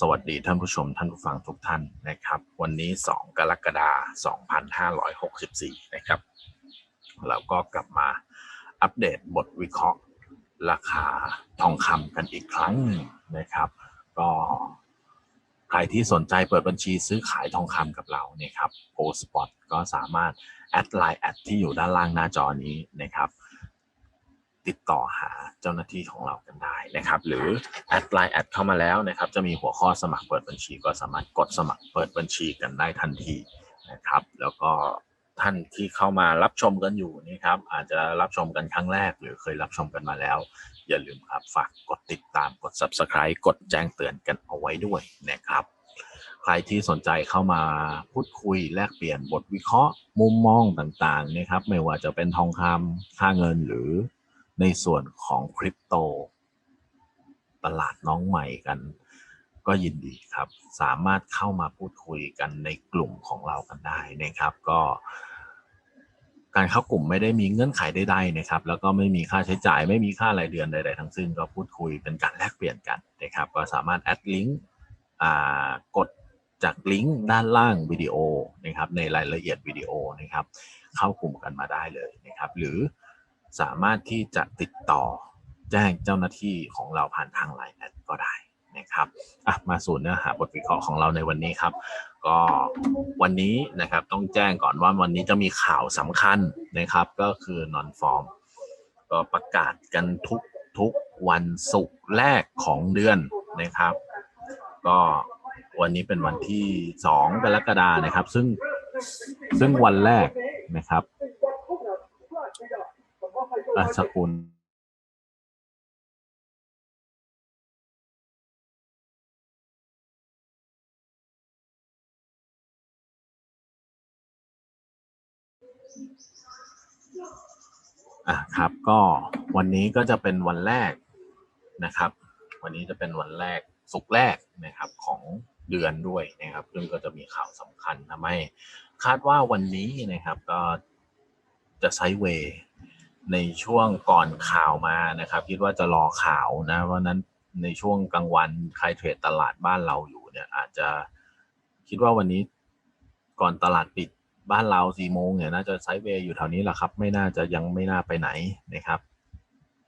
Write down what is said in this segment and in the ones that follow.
สวัสดีท่านผู้ชมท่านผู้ฟังทุกท่านนะครับ วันนี้ 2 กรกฎาคม 2564 นะครับ เราก็กลับมาอัปเดตบทวิเคราะห์ ราคาทองคำกันอีกครั้งหนึ่งนะครับ ก็ใครที่สนใจเปิดบัญชีซื้อขายทองคำกับเราเนี่ยครับโ s สปอตก็สามารถแอดไลน์แอดที่อยู่ด้านล่างหน้าจอนี้นะครับ ติดต่อหาเจ้าหน้าที่ของเรากันได้นะครับ หรือแอดไลน์แอดเข้ามาแล้วนะครับ จะมีหัวข้อสมัครเปิดบัญชี ก็สามารถกดสมัครเปิดบัญชีกันได้ทันทีนะครับ แล้วก็ท่านที่เข้ามารับชมกันอยู่นี่ครับ อาจจะรับชมกันครั้งแรก หรือเคยรับชมกันมาแล้ว อย่าลืมครับฝากกดติดตามกด subscribe กดแจ้งเตือนกันเอาไว้ด้วยนะครับ ใครที่สนใจเข้ามาพูดคุยแลกเปลี่ยนบทวิเคราะห์ มุมมองต่างๆนะครับ ไม่ว่าจะเป็นทองคำค่าเงินหรือ ในส่วนของคริปโต ตลาดน้องใหม่กัน ก็ยินดีครับ สามารถเข้ามาพูดคุยกันในกลุ่มของเรากันได้นะครับ ก็การเข้ากลุ่มไม่ได้มีเงื่อนไขใดๆนะครับ แล้วก็ไม่มีค่าใช้จ่าย ไม่มีค่ารายเดือนใดๆทั้งสิ้นก็พูดคุยเป็นการแลกเปลี่ยนกันนะครับ ก็สามารถแอดลิงก์กดจากลิงก์ด้านล่างวิดีโอนะครับ ในรายละเอียดวิดีโอนะครับ เข้ากลุ่มกันมาได้เลยนะครับ หรือ สามารถที่จะติดต่อแจ้งเจ้าหน้าที่ของเราผ่านทางไลน์แอดก็ได้นะครับอะมาสู่เนื้อหาบทวิเคราะห์ของเราในวันนี้ครับ ก็วันนี้นะครับต้องแจ้งก่อนว่าวันนี้จะมีข่าวสำคัญนะครับ ก็คือนอนฟอร์มก็ประกาศกันทุกทุกวันศุกร์แรกของเดือนนะครับ ก็วันนี้เป็นวันที่สองกรกฎานะครับ ซึ่งซึ่งวันแรกนะครับ อะสกุลอะครับก็วันนี้ก็จะเป็นวันแรกนะครับ วันนี้จะเป็นวันแรกสุกร์แรกนะครับของเดือนด้วยนะครับซึ่งก็จะมีข่าวสำคัญทำให้คาดว่าวันนี้นะครับก็จะไซด์เวย์ ในช่วงก่อนข่าวมานะครับ คิดว่าจะรอข่าวนะเพราะนั้นในช่วงกลางวันใครเทรดตลาดบ้านเราอยู่เนี่ยอาจจะคิดว่าวันนี้ก่อนตลาดปิดบ้านเราสี่โมงเนี่ยน่าจะไซด์เวย์อยู่แถวนี้แหละครับ ไม่น่าจะยังไม่น่าไปไหนนะครับ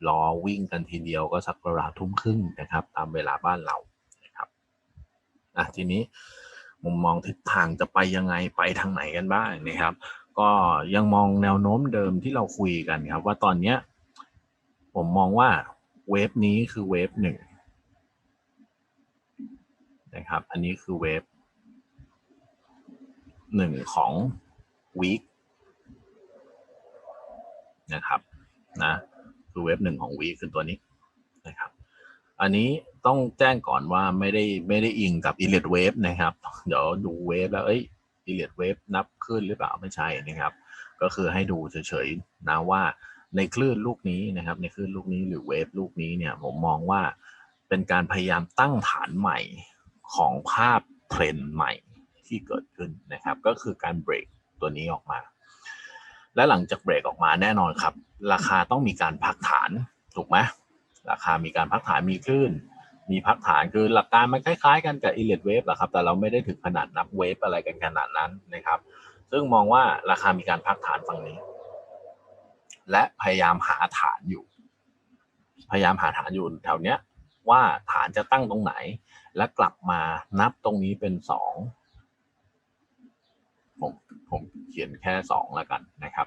รอวิ่งกันทีเดียวก็สักประมาณทุ่มครึ่งนะครับ ตามเวลาบ้านเรานะครับอะทีนี้มุมมองทิศทางจะไปยังไงไปทางไหนกันบ้างนะครับ ก็ยังมองแนวโน้มเดิมที่เราคุยกันครับ ว่าตอนเนี้ย ผมมองว่าเวฟนี้คือเวฟหนึ่งนะครับ อันนี้คือเวฟหนึ่งของวีคนะครับนะคือเว็บหนึ่งของวีคคือตัวนี้นะครับ อันนี้ต้องแจ้งก่อนว่าไม่ได้ไม่ได้อิงกับ e l i t e Wave นะครับ เดี๋ยวดูเวฟแล้วเอ้ย e l i t e Wave นับขึ้นหรือเปล่าไม่ใช่นะครับ ก็คือให้ดูเฉยๆนะว่าในคลื่นลูกนี้นะครับ ในคลื่นลูกนี้หรือเวฟลูกนี้เนี่ยผมมองว่าเป็นการพยายามตั้งฐานใหม่ของภาพเทรนด์ใหม่ที่เกิดขึ้นนะครับ ก็คือการเบรกตัวนี้ออกมา และหลังจากเบรกออกมาแน่นอนครับ ราคาต้องมีการพักฐานถูกไหมราคามีการพักฐานมีคลื่น มีพักฐานคือหลักการมันคล้ายๆ กันกับอิเล็กเวฟแหละครับ แต่เราไม่ได้ถึงขนาดนับเวฟอะไรกันขนาดนั้นนะครับ ซึ่งมองว่าราคามีการพักฐานฝั่งนี้ และพยายามหาฐานอยู่ พยายามหาฐานอยู่แถวเนี้ย ว่าฐานจะตั้งตรงไหน และกลับมานับตรงนี้เป็นสองผมผมเขียนแค่สองแล้วกันนะครับ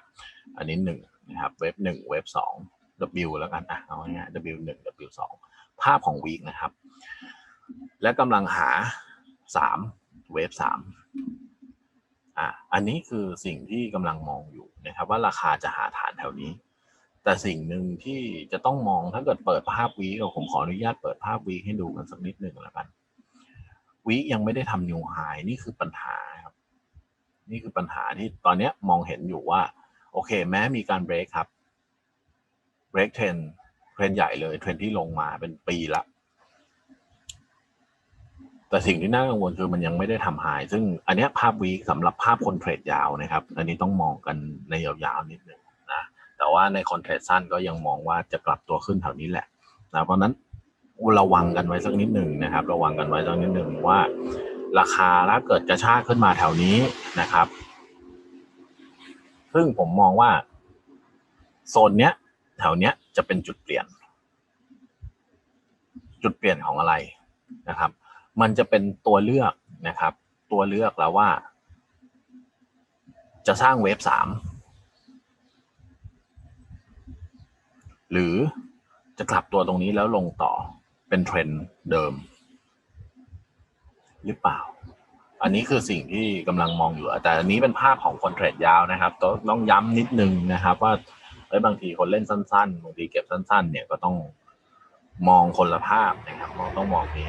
อันนี้หนึ่งนะครับ เว็บหนึ่งเว็บสอง W แล้วกันอะเอาง่ายๆ W หนึ่ง W สอง ภาพของวีคนะครับ และกำลังหาสามเว็บสามอะอันนี้คือสิ่งที่กำลังมองอยู่นะครับ ว่าราคาจะหาฐานแถวนี้ แต่สิ่งหนึ่งที่จะต้องมองถ้าเกิดเปิดภาพวีคผมขออนุญาตเปิดภาพวีคให้ดูกันสักนิดหนึ่งแล้วกันวีคยังไม่ได้ทำนิวไฮนี่คือปัญหาครับ นี่คือปัญหาที่ตอนนี้มองเห็นอยู่ว่า โอเค แม้มีการเบรกครับเบรกเทรน รนใหญ่เลยเทรนที่ลงมาเป็นปีละแต่สิ่งที่น่ากังวลคือมันยังไม่ได้ทำไฮซึ่งอันนี้ภาพวีคสำหรับภาพคนเทรดยาวนะครับ อันนี้ต้องมองกันในยาวๆนิดนึงนะแต่ว่าในคอนเทรดสั้นก็ยังมองว่าจะกลับตัวขึ้นแถวนี้แหละนะเพราะนั้นระวังกันไว้สักนิดหนึ่งนะครับ ระวังกันไว้สักนิดหนึ่งว่า ราคาถ้าเกิดกระชากขึ้นมาแถวนี้นะครับ ซึ่งผมมองว่าโซนเนี้ย แถวเนี้ยจะเป็นจุดเปลี่ยน จุดเปลี่ยนของอะไรนะครับ มันจะเป็นตัวเลือกนะครับ ตัวเลือกแล้วว่า จะสร้างเวฟสามหรือจะกลับตัวตรงนี้แล้วลงต่อเป็นเทรนด์เดิม หรือเปล่า อันนี้คือสิ่งที่กำลังมองอยู่แต่อันนี้เป็นภาพของคนเทรดยาวนะครับต้องต้องย้ำนิดนึงนะครับว่า เอ้บางทีคนเล่นสั้นๆบางทีเก็บสั้น ๆ เนี่ยก็ต้องมองคนละภาพนะครับมองต้องมองนี้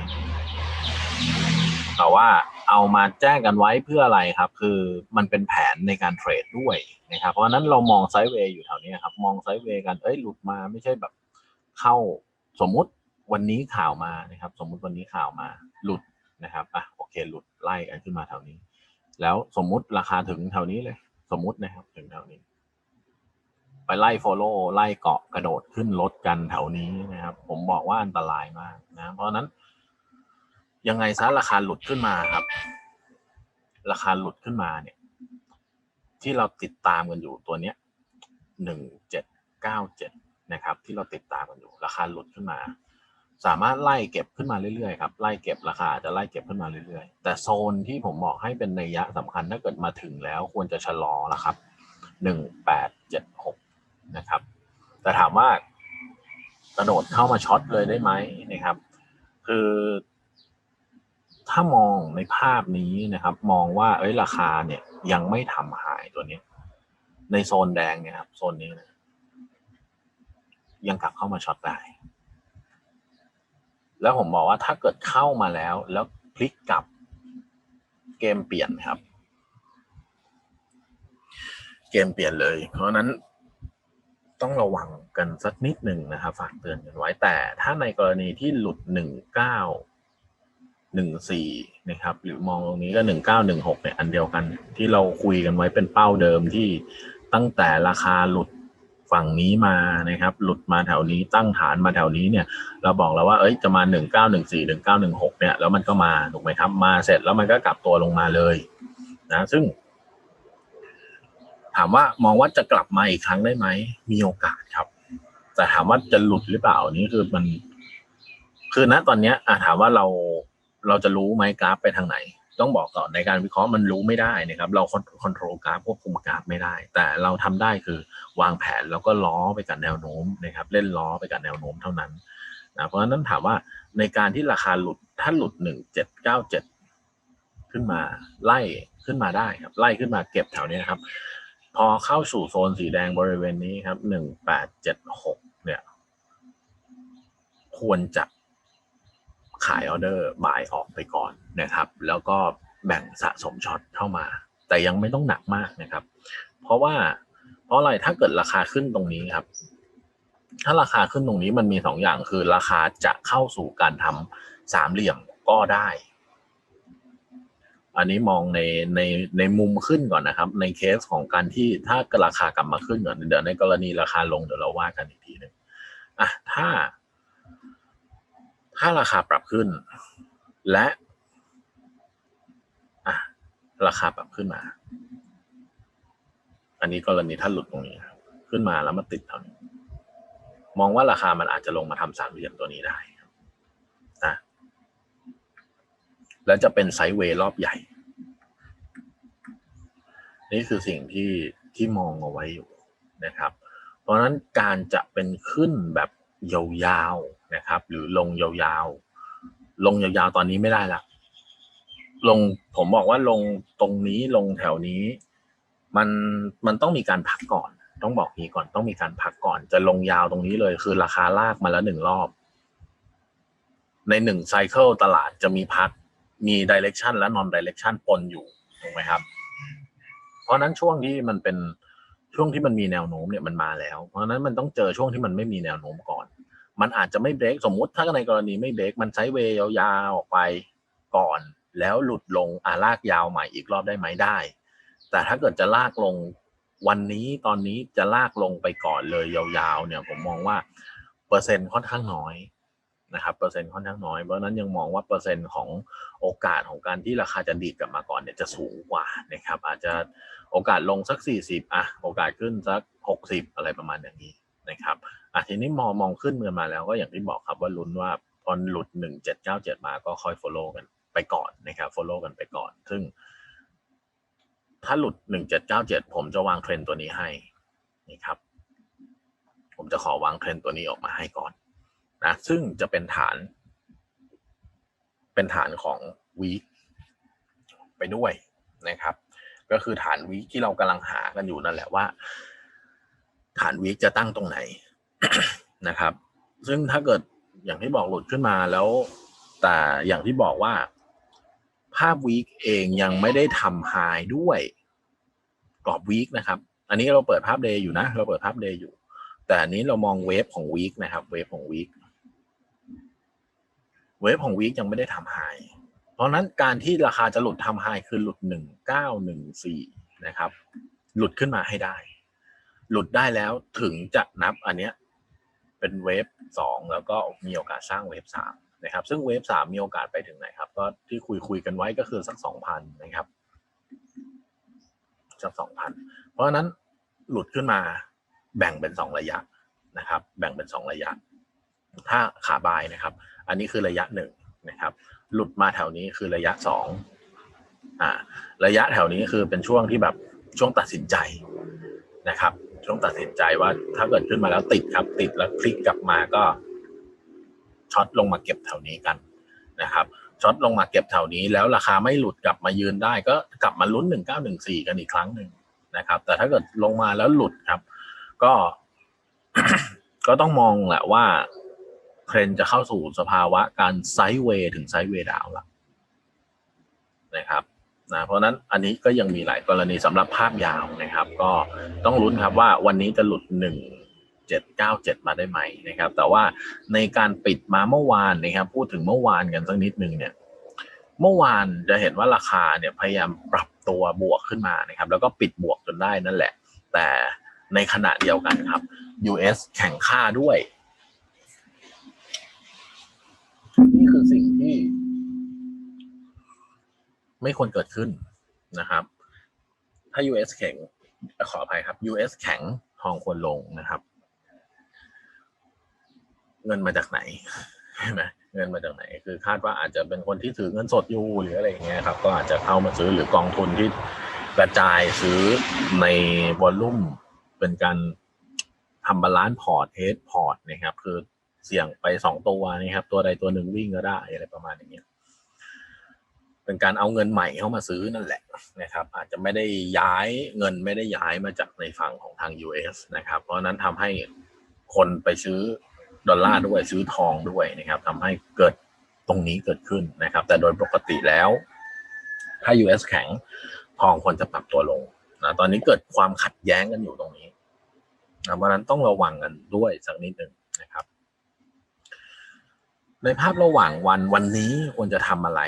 แต่ว่าเอามาแจ้งกันไว้เพื่ออะไรครับ คือมันเป็นแผนในการเทรดด้วยนะครับ เพราะฉะนั้นเรามองไซด์เวย์อยู่แถวนี้ครับ มองไซด์เวย์กันเอ้ยหลุดมาไม่ใช่แบบเข้าสมมุติวันนี้ข่าวมานะครับ สมมุติวันนี้ข่าวมาหลุดนะครับอะโอเคหลุดไล่กันขึ้นมาแถวนี้ แล้วสมมุติราคาถึงแถวนี้เลย สมมุตินะครับถึงแถวนี้ ไปไล่โฟโล่ไล่เกาะกระโดดขึ้นรถกันแถวนี้นะครับ ผมบอกว่าอันตรายมากนะ เพราะนั้น ยังไงซะราคาหลุดขึ้นมาครับ ราคาหลุดขึ้นมาเนี่ย ที่เราติดตามกันอยู่ตัวเนี้ยหนึ่งเจ็ดเก้าเจ็ดนะครับ ที่เราติดตามกันอยู่ ราคาหลุดขึ้นมา สามารถไล่เก็บขึ้นมาเรื่อยๆครับไล่เก็บราคาจะไล่เก็บขึ้นมาเรื่อยๆ แต่โซนที่ผมบอกให้เป็นนัยยะสำคัญถ้าเกิดมาถึงแล้วควรจะชะลอละครับหนึ่งแปดเจ็ดหก นะครับ แต่ถามว่ากระโดดเข้ามาช็อตเลยได้ไหมนะครับ คือถ้ามองในภาพนี้นะครับ มองว่าเอ้ยราคาเนี่ยยังไม่ทำหายตัวนี้ ในโซนแดงเนี่ยครับโซนนี้นะยังกลับเข้ามาช็อตได้ แล้วผมบอกว่าถ้าเกิดเข้ามาแล้ว แล้วพลิกกลับเกมเปลี่ยนครับ เกมเปลี่ยนเลย เพราะนั้น ต้องระวังกันสักนิดหนึ่งนะครับฝากเตือนกันไว้แต่ถ้าในกรณีที่หลุดหนึ่งเก้าหนึ่งสี่นะครับ หรือมองตรงนี้ก็หนึ่งเนี่ยอันเดียวกันที่เราคุยกันไว้เป็นเป้าเดิมที่ตั้งแต่ราคาหลุดฝั่งนี้มานะครับ หลุดมาแถวนี้ตั้งฐานมาแถวนี้เนี่ย เราบอกแล้วว่าเอ้ยจะมาหนึ่งเก้าหนึ่งสี่หนึ่งเก้าหนึ่งหกเนี่ยแล้วมันก็มาถูกไหมครับมาเสร็จแล้วมันก็กลับตัวลงมาเลยนะซึ่ง ถามว่ามองว่าจะกลับมาอีกครั้งได้ไหมมีโอกาสครับ แต่ถามว่าจะหลุดหรือเปล่านี่คือมัน คือณตอนเนี้ยอะถามว่าเราเราจะรู้ไหมกราฟไปทางไหน ต้องบอกก่อนในการวิเคราะห์มันรู้ไม่ได้นะครับ เราคอนโทรลกราฟควบคุมกราฟไม่ได้ แต่เราทำได้คือวางแผนแล้วก็ล้อไปกับแนวโน้มนะครับ เล่นล้อไปกับแนวโน้มเท่านั้นนะเพราะฉะนั้นถามว่าในการที่ราคาหลุดถ้าหลุดหนึ่งเจ็ดเก้าเจ็ดขึ้นมาไล่ขึ้นมาได้ครับ ไล่ขึ้นมาเก็บแถวนี้นะครับ พอเข้าสู่โซนสีแดงบริเวณนี้ครับหนึ่งแปดเจ็ดหกเนี่ย ควรจะขายออเดอร์บายออกไปก่อนนะครับ แล้วก็แบ่งสะสมช็อตเข้ามา แต่ยังไม่ต้องหนักมากนะครับ เพราะว่าเพราะอะไรถ้าเกิดราคาขึ้นตรงนี้ครับ ถ้าราคาขึ้นตรงนี้มันมีสองอย่างคือราคาจะเข้าสู่การทำสามเหลี่ยมก็ได้ อันนี้มองในในในมุมขึ้นก่อนนะครับ ในเคสของการที่ถ้าราคากลับมาขึ้นก่อนเดี๋ยวในกรณีราคาลงเดี๋ยวเราว่ากันอีกทีหนึ่งอะถ้า ถ้าราคาปรับขึ้น และอะราคาปรับขึ้นมา อันนี้กรณีถ้าหลุดตรงนี้ ขึ้นมาแล้วมาติดเท่านี้มองว่าราคามันอาจจะลงมาทำสามเหลี่ยมตัวนี้ได้นะ แล้วจะเป็นไซด์เวย์รอบใหญ่ นี่คือสิ่งที่ที่มองเอาไว้อยู่นะครับ เพราะฉะนั้นการจะเป็นขึ้นแบบยาวๆนะครับ หรือลงยาวๆ ลงยาวๆตอนนี้ไม่ได้ละลงผมบอกว่าลงตรงนี้ลงแถวนี้ มันมันต้องมีการพักก่อน ต้องบอกนี้ก่อนต้องมีการพักก่อน จะลงยาวตรงนี้เลย คือราคาลากมาแล้วหนึ่งรอบ ในหนึ่งไซเคิลตลาดจะมีพัก มีดิเรกชันและนอนดิเรกชันปนอยู่ถูกไหมครับ เพราะนั้นช่วงที่มันเป็นช่วงที่มันมีแนวโน้มเนี่ยมันมาแล้ว เพราะนั้นมันต้องเจอช่วงที่มันไม่มีแนวโน้มก่อน มันอาจจะไม่เบรกสมมุติถ้าในกรณีไม่เบรกมันไซด์เวยยาวๆออกไปก่อน แล้วหลุดลงอาลากยาวใหม่อีกรอบได้ไหมได้ แต่ถ้าเกิดจะลากลงวันนี้ตอนนี้จะลากลงไปก่อนเลยยาวๆ เนี่ย ผมมองว่า เปอร์เซ็นต์ค่อนข้างน้อย นะครับเปอร์เซ็นต์ค่อนข้างน้อยเพราะนั้นยังมองว่าเปอร์เซ็นต์ของโอกาสของการที่ราคาจะดีดกลับมาก่อนเนี่ยจะสูงกว่านะครับอาจจะโอกาสลงสัก 40อะโอกาสขึ้นสัก 60 อะไรประมาณอย่างนี้นะครับอะทีนี้มองมองขึ้นเงินมาแล้วก็อย่างที่บอกครับว่าลุ้นว่าพอหลุด 1797 มาก็ค่อย follow กันไปก่อนนะครับ follow กันไปก่อน ซึ่ง ถ้าหลุด 1797 ผมจะวางเทรนตัวนี้ให้นี่ครับ ผมจะขอวางเทรนตัวนี้ออกมาให้ก่อน นะซึ่งจะเป็นฐาน เป็นฐานของวีคไปด้วยนะครับ ก็คือฐานวีคที่เรากำลังหากันอยู่นั่นแหละว่า ฐานวีคจะตั้งตรงไหนนะครับ ซึ่งถ้าเกิดอย่างที่บอกหลุดขึ้นมาแล้ว แต่อย่างที่บอกว่าภาพวีคเองยังไม่ได้ทำไฮด้วยกรอบวีคนะครับ อันนี้เราเปิดภาพเดย์อยู่นะ เราเปิดภาพเดย์อยู่แต่อันนี้เรามองเวฟของวีคนะครับ เวฟของวีค เวฟของวีคยังไม่ได้ทำไฮเพราะนั้นการที่ราคาจะหลุดทำไฮคือหลุดหนึ่งเก้าหนึ่งสี่นะครับ หลุดขึ้นมาให้ได้ หลุดได้แล้วถึงจะนับอันเนี้ยเป็นเวฟสองแล้วก็มีโอกาสสร้างเวฟสามนะครับ ซึ่งเวฟสามมีโอกาสไปถึงไหนครับ ก็ที่คุยคุยกันไว้ก็คือสักสองพันนะครับ สักสองพันเพราะนั้นหลุดขึ้นมาแบ่งเป็นสองระยะนะครับ แบ่งเป็นสองระยะ ถ้าขาบายนะครับ อันนี้คือระยะหนึ่งนะครับ หลุดมาแถวนี้คือระยะสองอ่าระยะแถวนี้คือเป็นช่วงที่แบบช่วงตัดสินใจนะครับ ช่วงตัดสินใจว่าถ้าเกิดขึ้นมาแล้วติดครับ ติดแล้วคลิกกลับมาก็ช็อตลงมาเก็บแถวนี้กันนะครับช็อตลงมาเก็บแถวนี้แล้วราคาไม่หลุดกลับมายืนได้ ก็กลับมาลุ้นหนึ่งเก้าหนึ่งสี่กันอีกครั้งหนึ่งนะครับ แต่ถ้าเกิดลงมาแล้วหลุดครับ ก็ก็ต้องมองแหละว่า เทรนจะเข้าสู่สภาวะการไซด์เวย์ถึงไซด์เวย์ดาวละนะครับนะเพราะนั้นอันนี้ก็ยังมีหลายกรณีสำหรับภาพยาวนะครับ ก็ต้องลุ้นครับว่าวันนี้จะหลุดหนึ่งเจ็ดเก้าเจ็ดมาได้ไหมนะครับ แต่ว่าในการปิดมาเมื่อวานนะครับ พูดถึงเมื่อวานกันสักนิดนึงเนี่ยเมื่อวานจะเห็นว่าราคาเนี่ยพยายามปรับตัวบวกขึ้นมานะครับ แล้วก็ปิดบวกจนได้นั่นแหละ แต่ในขณะเดียวกันครับ US แข่งค่าด้วยือสิ่งที่ ไม่ควรเกิดขึ้นนะครับ ถ้า US แข็งขออภัยครับ US แข็งทองควรลงนะครับ เงินมาจากไหนใช่ไหมเงินมาจากไหน คือคาดว่าอาจจะเป็นคนที่ถือเงินสดอยู่หรืออะไรอย่างเงี้ยครับ ก็อาจจะเข้ามาซื้อหรือกองทุนที่กระจายซื้อในวอลลุ่มเป็นการทำบาลานซ์พอร์ตเฮดพอร์ตนะครับ คือ เสี่ยงไปสองตัวนะครับ ตัวใดตัวหนึ่งวิ่งก็ได้อะไรประมาณอย่างเงี้ยเป็นการเอาเงินใหม่เข้ามาซื้อนั่นแหละนะครับ อาจจะไม่ได้ย้ายเงินไม่ได้ย้ายมาจากในฝั่งของทาง US นะครับ เพราะนั้นทำให้คนไปซื้อดอลลาร์ด้วยซื้อทองด้วยนะครับทำให้เกิดตรงนี้เกิดขึ้นนะครับ แต่โดยปกติแล้ว ถ้า US แข็งทองควรจะปรับตัวลงนะตอนนี้เกิดความขัดแย้งกันอยู่ตรงนี้นะเพราะนั้นต้องระวังกันด้วยสักนิดหนึ่ง ในภาพระหว่างวันวันนี้ควรจะทำอะไร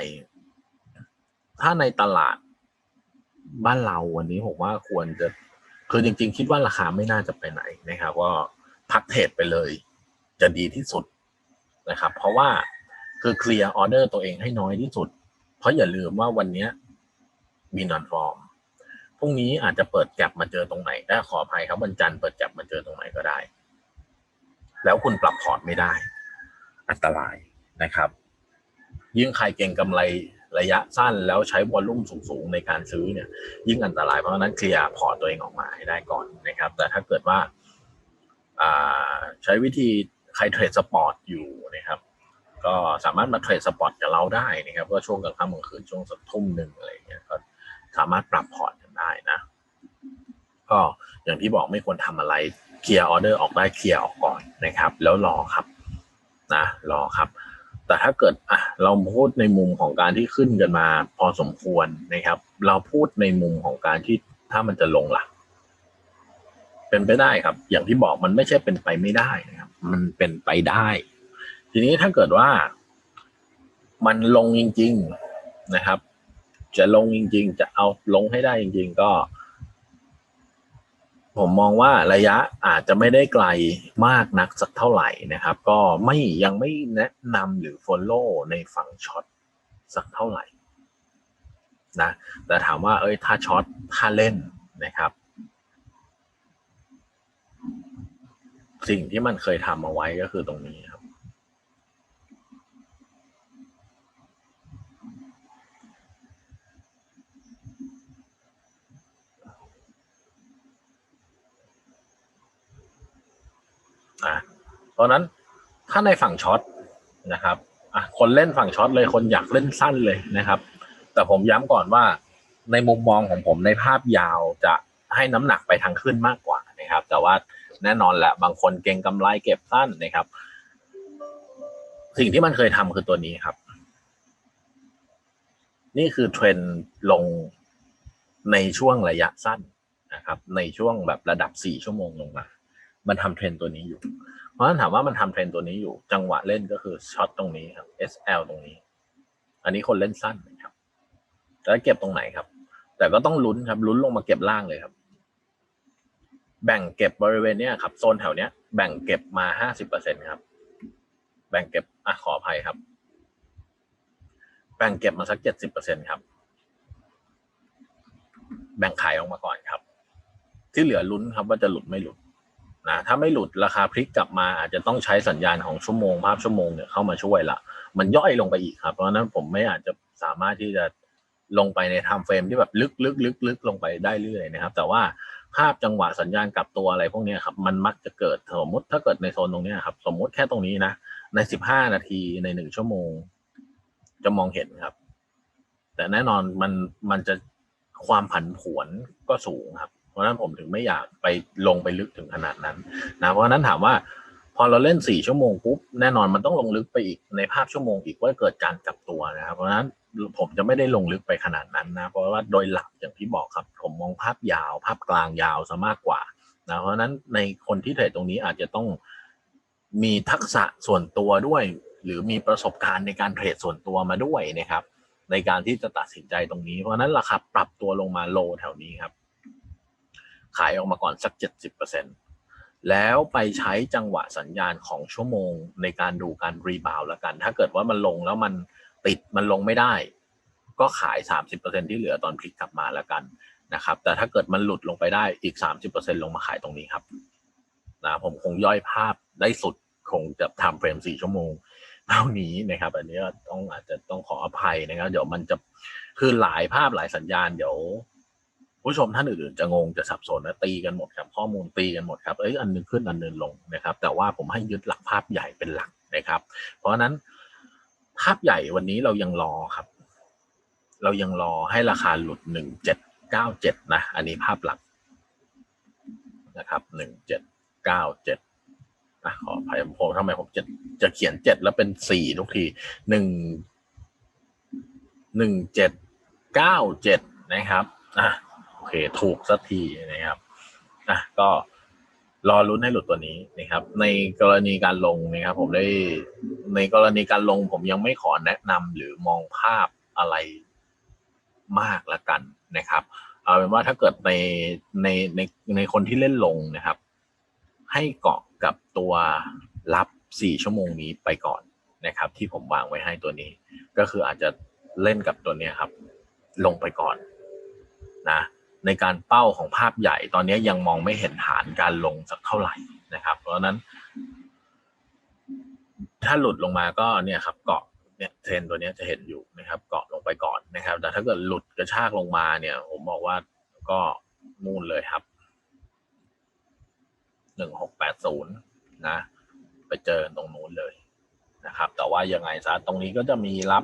ถ้าในตลาดบ้านเราวันนี้ผมว่าควรจะคือจริง ๆ คิดว่าราคาไม่น่าจะไปไหนนะครับ ก็พักเทรดไปเลย จะดีที่สุดนะครับ เพราะว่าคือเคลียร์ออเดอร์ตัวเองให้น้อยที่สุด เพราะอย่าลืมว่าวันนี้มีนอนฟอร์มพรุ่งนี้อาจจะเปิดแก็บมาเจอตรงไหนได้ขออภัยครับวันจันทร์เปิดแก็บมาเจอตรงไหนก็ได้ แล้วคุณปรับพอร์ตไม่ได้ อันตรายนะครับ ยิ่งใครเก่งกำไรระยะสั้นแล้วใช้วอลลุ่มสูงๆในการซื้อเนี่ยยิ่งอันตรายเพราะฉะนั้นเคลียร์พอร์ตตัวเองออกมาให้ได้ก่อนนะครับ แต่ถ้าเกิดว่าใช้วิธีใครเทรดสปอร์ตอยู่นะครับ ก็สามารถมาเทรดสปอร์ตกับเราได้นะครับก็ช่วงกลางค่ำกลางคืนช่วงสักทุ่มหนึ่งอะไรเงี้ยก็สามารถปรับพอร์ตกันได้นะ ก็อย่างที่บอกไม่ควรทำอะไรเคลียร์ออเดอร์ออกได้เคลียร์ออกก่อนนะครับ แล้วรอครับ นะรอครับ แต่ถ้าเกิดอะเราพูดในมุมของการที่ขึ้นกันมา พอสมควรนะครับ เราพูดในมุมของการที่ถ้ามันจะลงล่ะ เป็นไปได้ครับ อย่างที่บอกมันไม่ใช่เป็นไปไม่ได้นะครับ มันเป็นไปได้ ทีนี้ถ้าเกิดว่า มันลงจริง ๆนะครับ จะลงจริง ๆ จะเอาลงให้ได้จริง ๆ ก็ ผมมองว่าระยะอาจจะไม่ได้ไกลมากนักสักเท่าไหร่นะครับ ก็ไม่ยังไม่แนะนำหรือ follow ในฝั่งช็อตสักเท่าไหร่นะแต่ถามว่าเอ้ยถ้าช็อตถ้าเล่นนะครับ สิ่งที่มันเคยทำเอาไว้ก็คือตรงนี้ครับ นะเพราะนั้นถ้าในฝั่งช็อตนะครับอะคนเล่นฝั่งช็อตเลยคนอยากเล่นสั้นเลยนะครับ แต่ผมย้ำก่อนว่าในมุมมองของผมในภาพยาวจะให้น้ำหนักไปทางขึ้นมากกว่านะครับ แต่ว่าแน่นอนแหละบางคนเก่งกำไรเก็บสั้นนะครับ สิ่งที่มันเคยทำคือตัวนี้ครับ นี่คือเทรนด์ลงในช่วงระยะสั้นนะครับ ในช่วงแบบระดับสี่ชั่วโมงลงมา มันทำเทรนตัวนี้อยู่ เพราะฉะนั้นถามว่ามันทำเทรนตัวนี้อยู่ จังหวะเล่นก็คือช็อตตรงนี้ครับ SL ตรงนี้ อันนี้คนเล่นสั้นนะครับแล้วเก็บตรงไหนครับ แต่ก็ต้องลุ้นครับลุ้นลงมาเก็บล่างเลยครับ แบ่งเก็บบริเวณเนี้ยครับโซนแถวเนี้ยแบ่งเก็บมาห้าสิบเปอร์เซ็นครับ แบ่งเก็บอะขออภัยครับ แบ่งเก็บมาสักเจ็ดสิบเปอร์เซ็นครับ แบ่งขายออกมาก่อนครับ ที่เหลือลุ้นครับว่าจะหลุดไม่หลุด นะถ้าไม่หลุดราคาพลิกกลับมาอาจจะต้องใช้สัญญาณของชั่วโมงภาพชั่วโมงเนี่ยเข้ามาช่วยละมันย่อยลงไปอีกครับ เพราะฉะนั้นผมไม่อาจจะสามารถที่จะลงไปในไทม์เฟรมที่แบบลึกลึกลึกลึกลงไปได้เรื่อยนะครับ แต่ว่าภาพจังหวะสัญญาณกลับตัวอะไรพวกนี้ครับมันมักจะเกิดสมมติถ้าเกิดในโซนตรงนี้ครับ สมมติแค่ตรงนี้นะในสิบห้านาทีในหนึ่งชั่วโมง จะมองเห็นครับ แต่แน่นอนมันมันจะความผันผวนก็สูงครับ เพราะนั้นผมถึงไม่อยากไปลงไปลึกถึงขนาดนั้นนะเพราะนั้นถามว่า พอเราเล่นสี่ชั่วโมงปุ๊บแน่นอนมันต้องลงลึกไปอีกในภาพชั่วโมงอีกว่าเกิดการกลับตัวนะครับเพราะนั้นผมจะไม่ได้ลงลึกไปขนาดนั้นนะ เพราะว่าโดยหลักอย่างที่บอกครับ ผมมองภาพยาว ภาพกลางยาวซะมากกว่านะเพราะนั้นในคนที่เทรดตรงนี้อาจจะต้องมีทักษะส่วนตัวด้วย หรือมีประสบการณ์ในการเทรดส่วนตัวมาด้วยนะครับ ในการที่จะตัดสินใจตรงนี้ เพราะฉะนั้นราคาปรับตัวลงมาโลแถวนี้ครับ ขายออกมาก่อนสักเจ็ดสิบเปอร์เซ็นแล้วไปใช้จังหวะสัญญาณของชั่วโมงในการดูการรีบาวแล้วกัน ถ้าเกิดว่ามันลงแล้วมันติดมันลงไม่ได้ ก็ขายสามสิบเปอร์เซ็นที่เหลือตอนพลิกกลับมาแล้วกันนะครับ แต่ถ้าเกิดมันหลุดลงไปได้อีกสามสิบเปอร์เซ็นลงมาขายตรงนี้ครับนะผมคงย่อยภาพได้สุดคงจะทำเฟรมสี่ชั่วโมงเท่านี้นะครับ อันนี้ต้องอาจจะต้องขออภัยนะครับ เดี๋ยวมันจะคือหลายภาพหลายสัญญาณเดี๋ยว ผู้ชมท่านอื่นๆจะงงจะสับสนนะตีกันหมดครับข้อมูลตีกันหมดครับเอ้ยอันนึงขึ้นอันนึงลงนะครับ แต่ว่าผมให้ยึดหลักภาพใหญ่เป็นหลักนะครับ เพราะฉะนั้นภาพใหญ่วันนี้เรายังรอครับ เรายังรอให้ราคาหลุดหนึ่งเจ็ดเก้าเจ็ดนะ อันนี้ภาพหลักนะครับหนึ่งเจ็ดเก้าเจ็ดอะขออภัยผมทำไมผมจะจะเขียนเจ็ดแล้วเป็นสี่ทุกทีหนึ่งหนึ่งเจ็ดเก้าเจ็ดนะครับอะ เคถูกสักทีนะครับอะก็รอลุ้นให้หลุดตัวนี้นะครับ ในกรณีการลงนะครับ ผมได้ในกรณีการลงผมยังไม่ขอแนะนำหรือมองภาพอะไรมากละกันนะครับ เอาเป็นว่าถ้าเกิดในในในในคนที่เล่นลงนะครับ ให้เกาะกับตัวรับสี่ชั่วโมงนี้ไปก่อนนะครับ ที่ผมวางไว้ให้ตัวนี้ ก็คืออาจจะเล่นกับตัวนี้ครับ ลงไปก่อนนะ ในการเป้าของภาพใหญ่ตอนนี้ยังมองไม่เห็นฐานการลงสักเท่าไหร่นะครับ เพราะนั้น ถ้าหลุดลงมาก็เนี่ยครับเกาะเนี่ยเทรนตัวนี้จะเห็นอยู่นะครับ เกาะลงไปก่อนนะครับ แต่ถ้าเกิดหลุดกระชากลงมาเนี่ย ผมบอกว่าก็มูนเลยครับหนึ่งหกแปดศูนย์นะ ไปเจอตรงนู้นเลยนะครับ แต่ว่ายังไงซะตรงนี้ก็จะมีรับ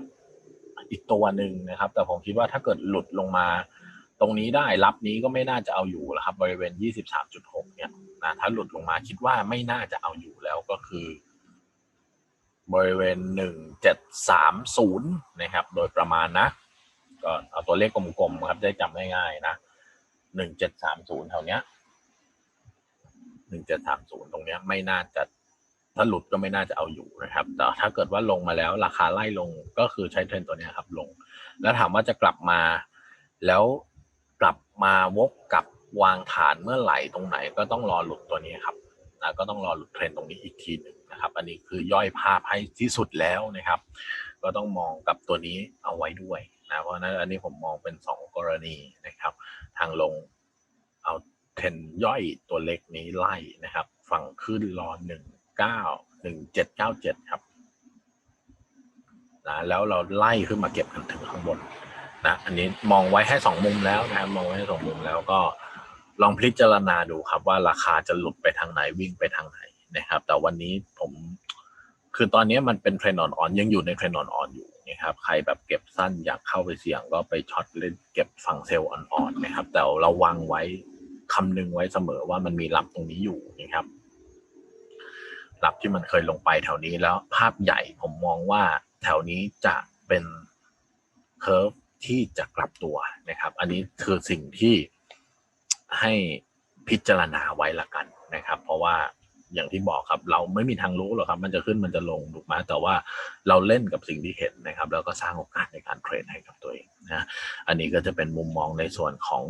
อีกตัวหนึ่งนะครับ แต่ผมคิดว่าถ้าเกิดหลุดลงมา ตรงนี้ได้รับนี้ก็ไม่น่าจะเอาอยู่แล้วครับ บริเวณ 23.6 เนี่ยนะถ้าหลุดลงมาคิดว่าไม่น่าจะเอาอยู่แล้วก็คือ บริเวณ 1730 นะครับ โดยประมาณนะ ก็เอาตัวเลขกลมๆครับ ได้จำง่ายๆนะ 1730แถวเนี้ย1730 ตรงเนี้ยไม่น่าจะถ้าหลุดก็ไม่น่าจะเอาอยู่นะครับ แต่ถ้าเกิดว่าลงมาแล้วราคาไล่ลงก็คือใช้เทรนตัวเนี้ยครับลง แล้วถามว่าจะกลับมาแล้ว กลับมาวกกับวางฐานเมื่อไหร่ตรงไหนก็ต้องรอหลุดตัวนี้ครับนะก็ต้องรอหลุดเทรนตรงนี้อีกทีหนึ่งนะครับ อันนี้คือย่อยภาพให้ที่สุดแล้วนะครับ ก็ต้องมองกับตัวนี้เอาไว้ด้วยนะเพราะฉะนั้นอันนี้ผมมองเป็น 2 กรณีนะครับ ทางลงเอาเทรนย่อยตัวเล็กนี้ไล่นะครับ ฝั่งขึ้นรอหนึ่งเก้าหนึ่งเจ็ดเก้าเจ็ดครับนะแล้วเราไล่ขึ้นมาเก็บกันถึงข้างบน นะอันนี้มองไว้ให้สองมุมแล้วนะครับมองไว้ให้สองมุมแล้วก็ลองพิจารณาดูครับว่าราคาจะหลุดไปทางไหนวิ่งไปทางไหนนะครับ แต่วันนี้ผมคือตอนนี้มันเป็นเทรนด์อ่อนยังอยู่ในเทรนด์อ่อนอยู่นะครับใครแบบเก็บสั้นอยากเข้าไปเสี่ยงก็ไปช็อตเล่นเก็บฝั่งเซลล์อ่อนๆนะครับ แต่เราวางไว้คำนึงไว้เสมอว่ามันมีรับตรงนี้อยู่นะครับรับที่มันเคยลงไปแถวนี้แล้วภาพใหญ่ผมมองว่าแถวนี้จะเป็นเคอร์ฟ ที่จะกลับตัวนะครับ อันนี้คือสิ่งที่ให้พิจารณาไว้ละกันนะครับ เพราะว่าอย่างที่บอกครับ เราไม่มีทางรู้หรอกครับ มันจะขึ้นมันจะลงถูกไหมแต่ว่าเราเล่นกับสิ่งที่เห็นนะครับ แล้วก็สร้างโอกาสในการเทรดให้กับตัวเองนะอันนี้ก็จะเป็นมุมมองในส่วนของ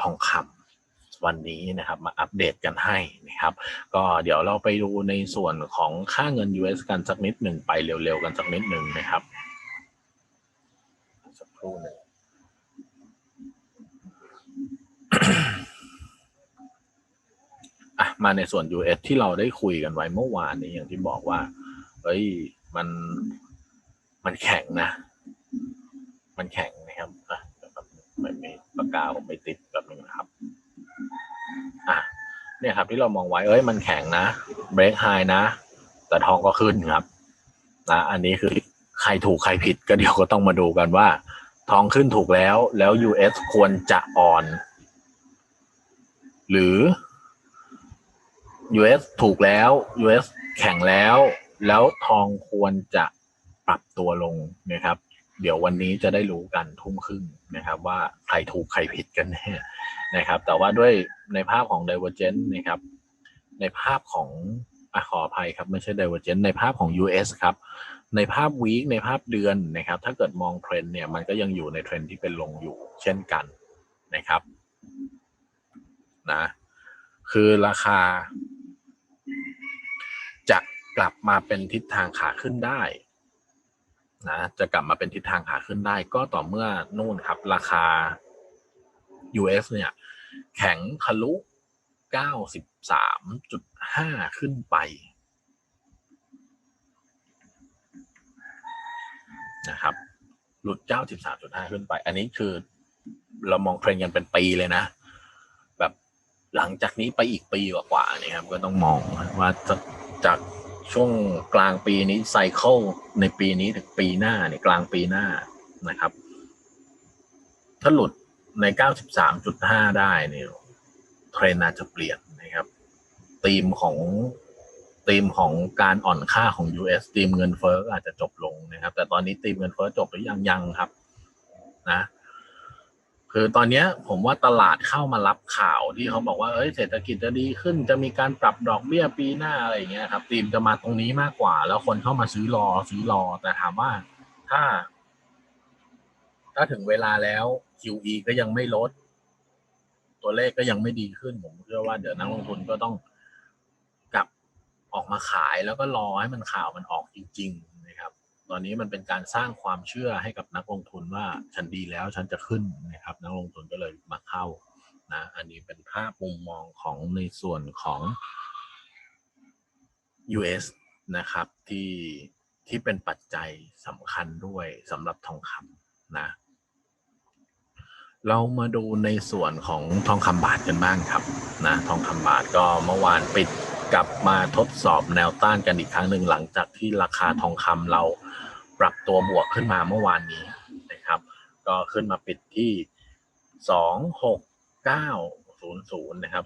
ทองคำวันนี้นะครับมาอัปเดตกันให้นะครับ ก็เดี๋ยวเราไปดูในส่วนของค่าเงิน US กันสักนิดหนึ่งไปเร็วๆกันสักนิดหนึ่งนะครับ รู่หนึ่งอะมาในส่วน US ที่เราได้คุยกันไว้เมื่อวานนี้อย่างที่บอกว่า เฮ้ย มันมันแข็งนะ มันแข็งนะครับอะแป๊บไม่มีปากกาผมไม่ติดแบบนึงนะครับอะเนี่ยครับ ที่เรามองไว้ เอ้ย มันแข็งนะเบรกไฮนะ แต่ทองก็ขึ้นครับนะอันนี้คือใครถูกใครผิดก็เดี๋ยวก็ต้องมาดูกันว่า ทองขึ้นถูกแล้ว แล้ว US ควรจะอ่อน หรือ US ถูกแล้ว US แข็งแล้ว แล้วทองควรจะปรับตัวลงนะครับ เดี๋ยววันนี้จะได้รู้กันทุ่มครึ่งนะครับ ว่าใครถูกใครผิดกันแน่นะครับ แต่ว่าด้วยในภาพของ Divergent นะครับ ในภาพของอขออภัยครับ ไม่ใช่ Divergent ในภาพของ US ครับ ในภาพวีคในภาพเดือนนะครับ ถ้าเกิดมองเทรนด์เนี่ยมันก็ยังอยู่ในเทรนด์ที่เป็นลงอยู่เช่นกันนะครับนะคือราคา จะกลับมาเป็นทิศทางขาขึ้นได้นะจะกลับมาเป็นทิศทางขาขึ้นได้ ก็ต่อเมื่อนู่นครับ ราคา US เนี่ย แข็งทะลุ 93.5 ขึ้นไป นะครับ หลุด 93.5 ขึ้นไป อันนี้คือเรามองเทรนด์กันเป็นปีเลยนะ แบบหลังจากนี้ไปอีกปีกว่าๆนี่ครับ ก็ต้องมองว่าจากช่วงกลางปีนี้ไซเคิลในปีนี้ถึงปีหน้าเนี่ยกลางปีหน้านะครับ ถ้าหลุดใน 93.5 ได้เนี่ยเทรนด์อาจจะเปลี่ยนนะครับธีมของ ธีมของการอ่อนค่าของ US ธีมเงินเฟ้ออาจจะจบลงนะครับ แต่ตอนนี้ธีมเงินเฟ้อจบหรือยังยังครับ นะ คือตอนนี้ผมว่าตลาดเข้ามารับข่าวที่เขาบอกว่าเอ้ยเศรษฐกิจจะดีขึ้น จะมีการปรับดอกเบี้ยปีหน้าอะไรอย่างเงี้ยครับธีมจะมาตรงนี้มากกว่า แล้วคนเข้ามาซื้อรอซื้อรอ แต่ถามว่าถ้า ถ้าถึงเวลาแล้ว QE ก็ยังไม่ลด ตัวเลขก็ยังไม่ดีขึ้น ผมเชื่อว่าเดี๋ยวนักลงทุนก็ต้อง ออกมาขายแล้วก็รอให้มันข่าวมันออกจริง ๆ นะครับ ตอนนี้มันเป็นการสร้างความเชื่อให้กับนักลงทุนว่าฉันดีแล้วฉันจะขึ้นนะครับ นักลงทุนก็เลยมาเข้านะอันนี้เป็นภาพมุมมองของในส่วนของ US นะครับที่ที่เป็นปัจจัยสำคัญด้วยสำหรับทองคำนะเรามาดูในส่วนของทองคำบาทกันบ้างครับนะทองคำบาทก็เมื่อวานปิด กลับมาทดสอบแนวต้านกันอีกครั้งหนึ่งหลังจากที่ราคาทองคำเราปรับตัวบวกขึ้นมาเมื่อวานนี้นะครับ ก็ขึ้นมาปิดที่ 26900 นะครับ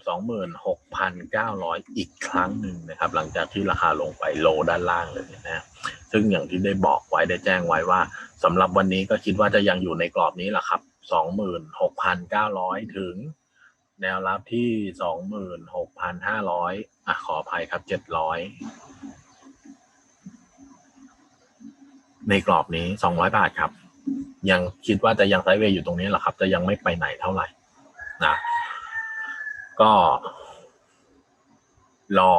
26,900 อีกครั้งหนึ่งนะครับ หลังจากที่ราคาลงไปโลด้านล่างเลยนะซึ่งอย่างที่ได้บอกไว้ได้แจ้งไว้ว่าสำหรับวันนี้ก็คิดว่าจะยังอยู่ในกรอบนี้แหละครับ 26,900 ถึง แนวรับที่สองหมื่นหกพันห้าร้อยอะขออภัยครับเจ็ดร้อยในกรอบนี้สองร้อยบาทครับ ยังคิดว่าจะยังไซด์เวย์อยู่ตรงนี้แหละครับ จะยังไม่ไปไหนเท่าไหร่นะก็ รอ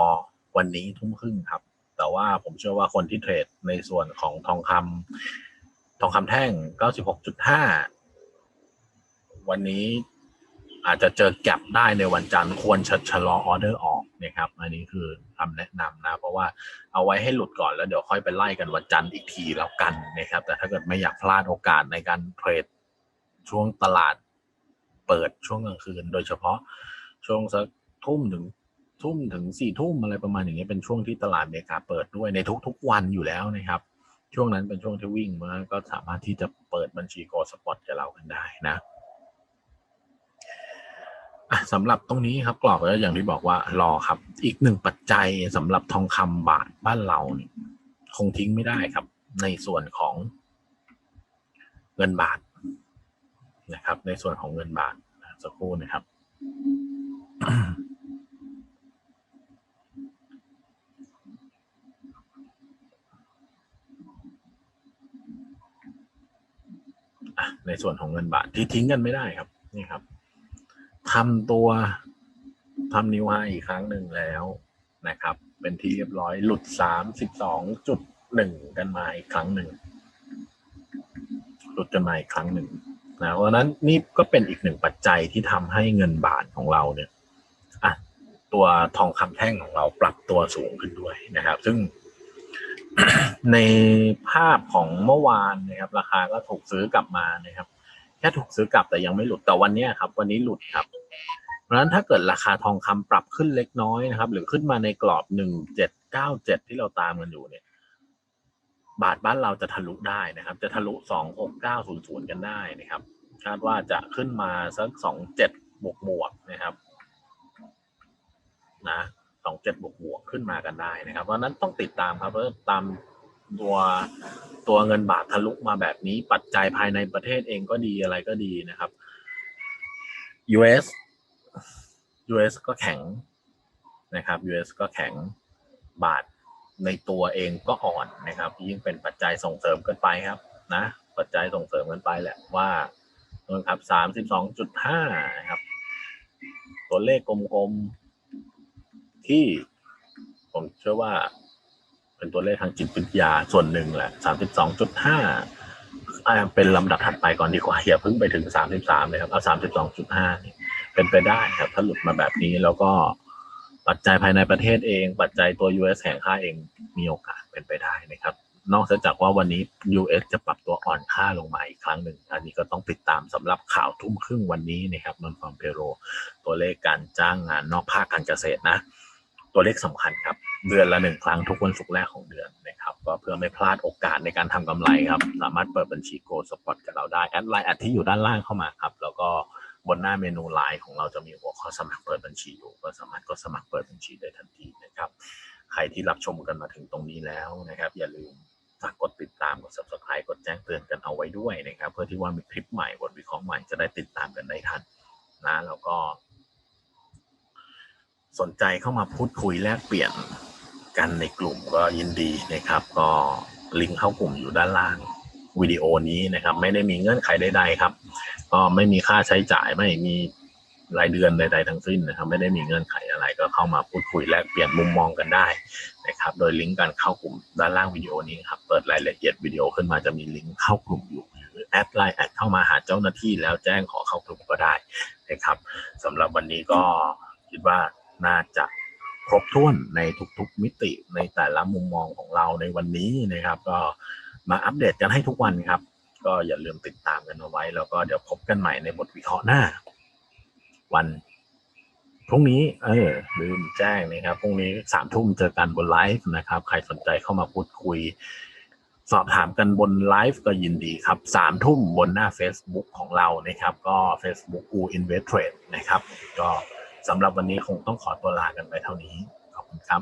วันนี้ทุ่มครึ่งครับ แต่ว่าผมเชื่อว่าคนที่เทรดในส่วนของทองคำทองคำแท่ง96.5วันนี้ อาจจะเจอแก็บได้ในวันจันทร์ควรชะชะลอออเดอร์ออกนะครับอันนี้คือคำแนะนำนะ เพราะว่าเอาไว้ให้หลุดก่อนแล้วเดี๋ยวค่อยไปไล่กันวันจันทร์อีกทีแล้วกันนะครับ แต่ถ้าเกิดไม่อยากพลาดโอกาสในการเทรดช่วงตลาดเปิดช่วงกลางคืน โดยเฉพาะช่วงสักทุ่มถึงทุ่มถึงสี่ทุ่มอะไรประมาณอย่างเงี้ยเป็นช่วงที่ตลาดอเมริกาเปิดด้วยในทุกๆวันอยู่แล้วนะครับ ช่วงนั้นเป็นช่วงที่วิ่งมาก็สามารถที่จะเปิดบัญชีโกสปอตกับเรากันได้นะ สำหรับตรงนี้ครับกรอบก็อย่างที่บอกว่ารอครับ อีกหนึ่งปัจจัยสำหรับทองคำบาทบ้านเราเนี่ยคงทิ้งไม่ได้ครับ ในส่วนของเงินบาทนะครับ ในส่วนของเงินบาทสักครู่นะครับในส่วนของเงินบาทที่ทิ้งกันไม่ได้ครับนี่ครับ ทำตัวทำนิวไฮอีกครั้งหนึ่งแล้วนะครับ เป็นที่เรียบร้อยหลุดสามสิบสองจุดหนึ่งกันมาอีกครั้งหนึ่ง หลุดกันมาอีกครั้งหนึ่งนะเพราะนั้นนี่ก็เป็นอีกหนึ่งปัจจัยที่ทำให้เงินบาทของเราเนี่ยอะตัวทองคำแท่งของเราปรับตัวสูงขึ้นด้วยนะครับ ซึ่งในภาพของเมื่อวานนะครับ ราคาก็ถูกซื้อกลับมานะครับ แค่ถูกซื้อกลับแต่ยังไม่หลุดแต่วันนี้ครับ วันนี้หลุดครับ ราะฉะนั้นถ้าเกิดราคาทองคำปรับขึ้นเล็กน้อยนะครับ หรือขึ้นมาในกรอบหนึ่งเจ็ดเก้าเจ็ดที่เราตามกันอยู่เนี่ยบาทบ้านเราจะทะลุได้นะครับ จะทะลุสองหกเก้าศูนย์ศูนย์กันได้นะครับ คาดว่าจะขึ้นมาสักสองเจ็ดบวกบวกนะครับ นะสองเจ็ดบวกบวกขึ้นมากันได้นะครับ เพราะฉะนั้นต้องติดตามครับเพราะตามตัวตัวเงินบาททะลุมาแบบนี้ปัจจัยภายในประเทศเองก็ดีอะไรก็ดีนะครับ US US ก็แข็งนะครับ US ก็แข็งบาทในตัวเองก็อ่อนนะครับ ยิ่งเป็นปัจจัยส่งเสริมกันไปครับนะปัจจัยส่งเสริมกันไปแหละว่านะครับสามสิบสองจุดห้านะครับ ตัวเลขกลมๆที่ผมเชื่อว่าเป็นตัวเลขทางจิตวิทยาส่วนหนึ่งแหละสามสิบสองจุดห้าเป็นลำดับถัดไปก่อนดีกว่าอย่าเพิ่งไปถึงสามสิบสามเลยครับเอาสามสิบสองจุดห้า เป็นไปได้ครับ ถ้าหลุดมาแบบนี้แล้วก็ปัจจัยภายในประเทศเอง ปัจจัยตัว US แข่งค่าเองมีโอกาสเป็นไปได้นะครับ นอกจากว่าวันนี้ US จะปรับตัวอ่อนค่าลงมาอีกครั้งหนึ่ง อันนี้ก็ต้องติดตามสำหรับข่าวทุ่มครึ่งวันนี้นะครับนอนฟอร์มเพโรตัวเลขการจ้างงานนอกภาคการเกษตรนะ ตัวเลขสำคัญครับ เดือนละหนึ่งครั้งทุกวันศุกร์แรกของเดือนนะครับ ก็เพื่อไม่พลาดโอกาสในการทำกำไรครับ สามารถเปิดบัญชีโกลสปอตกับเราได้แอดไลน์แอดที่อยู่ด้านล่างเข้ามาครับ แล้วก็ บนหน้าเมนูไลน์ของเราจะมีหัวข้อสมัครเปิดบัญชีอยู่ ก็สามารถกดสมัครเปิดบัญชีได้ทันทีนะครับ ใครที่รับชมกันมาถึงตรงนี้แล้วนะครับ อย่าลืมฝากกดติดตามกด subscribe กดแจ้งเตือนกันเอาไว้ด้วยนะครับ เพื่อที่ว่ามีคลิปใหม่บทวิเคราะห์ใหม่จะได้ติดตามกันได้ทันนะแล้วก็ สนใจเข้ามาพูดคุยแลกเปลี่ยนกันในกลุ่มก็ยินดีนะครับ ก็ลิงก์เข้ากลุ่มอยู่ด้านล่าง วิดีโอนี้นะครับ ไม่ได้มีเงื่อนไขใดๆครับ ก็ไม่มีค่าใช้จ่ายไม่มีรายเดือนใดๆทั้งสิ้นนะครับ ไม่ได้มีเงื่อนไขอะไรก็เข้ามาพูดคุยแลกเปลี่ยนมุมมองกันได้นะครับ โดยลิงก์การเข้ากลุ่มด้านล่างวิดีโอนี้ครับ เปิดรายละเอียดวิดีโอขึ้นมาจะมีลิงก์เข้ากลุ่มอยู่หรือแอดไลน์แอดเข้ามาหาเจ้าหน้าที่แล้วแจ้งขอเข้ากลุ่มก็ได้นะครับสำหรับวันนี้ก็คิดว่าน่าจะครบถ้วนในทุกๆมิติในแต่ละมุมมองของเราในวันนี้นะครับ ก็ มาอัปเดตกันให้ทุกวันครับ ก็อย่าลืมติดตามกันเอาไว้ แล้วก็เดี๋ยวพบกันใหม่ในบทวิเคราะห์หน้า วันพรุ่งนี้เออลืมแจ้งนะครับพรุ่งนี้สามทุ่มเจอกันบนไลฟ์นะครับ ใครสนใจเข้ามาพูดคุย สอบถามกันบนไลฟ์ก็ยินดีครับสามทุ่มบนหน้า Facebook ของเรานะครับ ก็ Facebook u Invest Trade นะครับ ก็สำหรับวันนี้คงต้องขอตัวลากันไปเท่านี้ ขอบคุณครับ